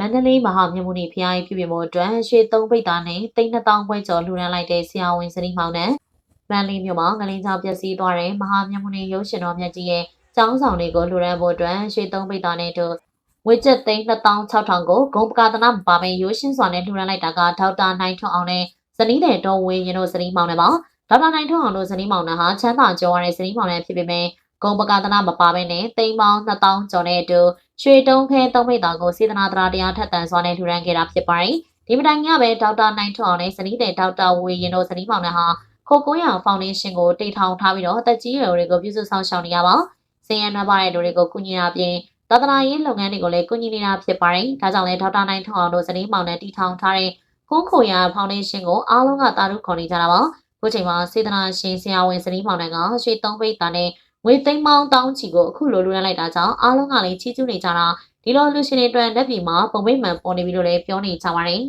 မန္တလေးမဟာမြတ်မုနီဖျားကြီးပြုပြင်ဖို့အတွက်ရွှေသုံးပိတ်သားနဲ့တိန်းနှစ်တောင်းခွဲကျော်လှူဒန်းလိုက်တဲ့ဆရာဝန်စနီးမောင်နဲ့မန္တလေးမြို့မှာငလင်းချောင်းပျက်စီးသွားတဲ့မဟာမြတ်မုနီရုပ်ရှင်တော်မြတ်ကြီးရဲ့ကျောင်းဆောင်တွေကိုလှူဒန်းဖို့အတွက်ရွှေသုံးပိတ်သားနဲ့တို့ငွေကျပ်သိန်း2600ကိုဂုံပကာသနာမပါဘဲရိုးရှင်းစွာနဲ့လှူဒန်းလိုက်တာကဒေါက်တာနိုင်ထွန်းအောင်နဲ့ဇနီးတဲ့တော်ဝင်းရင်တို့ဇနီးမောင်နဲ့ပါဒေါက်တာနိုင်ထွန်းအောင်တို့ဇနီးမောင်နဲ့ဟာချမ်းသာကြွယ်ဝတဲ့ဇနီးမောင်နဲ့ဖြစ်ပေမဲ့ ဂုံပကာသနာမပါဘဲနဲ့သိန်းပေါင်း2000ကျော်နဲ့အတူရွှေတုံးခဲသုံးမိတာကိုစေတနာတရားတရားထက်သန်စွာနဲ့ထူထမ်းခဲ့တာဖြစ်ပါတယ်။ဒီမတိုင်ကပဲဒေါက်တာနိုင်ထွန်းအောင်နဲ့ဇနီးတဲ့ဒေါက်တာဝေရင်တို့ဇနီးမောင်နှံဟာခိုကိုရဖောင်ဒေးရှင်းကိုတည်ထောင်ထားပြီးတော့အသက်ကြီးရွယ်တွေကိုပြုစုဆောင်ရှောက်နေရပါ။စင်ရနွားပါတဲ့လူတွေကိုကုညီတာပြင်သာသနာရေးလုပ်ငန်းတွေကိုလည်းကုညီနေတာဖြစ်ပါတယ်။ဒါကြောင့်လည်းဒေါက်တာနိုင်ထွန်းအောင်တို့ဇနီးမောင်နဲ့တည်ထောင်ထားတဲ့ကွန်းခိုရဖောင်ဒေးရှင်းကိုအားလုံးကတာရုခေါ်နေကြတာပါ။ခုချိန်မှာစေတနာရှင်ဆရာဝန်ဇနီးမောင်နှံကရွှေသုံးပိတ်တာနဲ့ ငွေသိန်းပေါင်းတောင်းချီကိုအခုလိုလူရန်လိုက်တာကြောင့်အားလုံးကလည်းချီးကျူးနေကြတာဒီလိုလူရှင်တွေအတွက်လက်ပြည်မှာပုံမိတ်မှန်ပေါ်နေပြီလို့လည်းပြောနေကြပါတယ်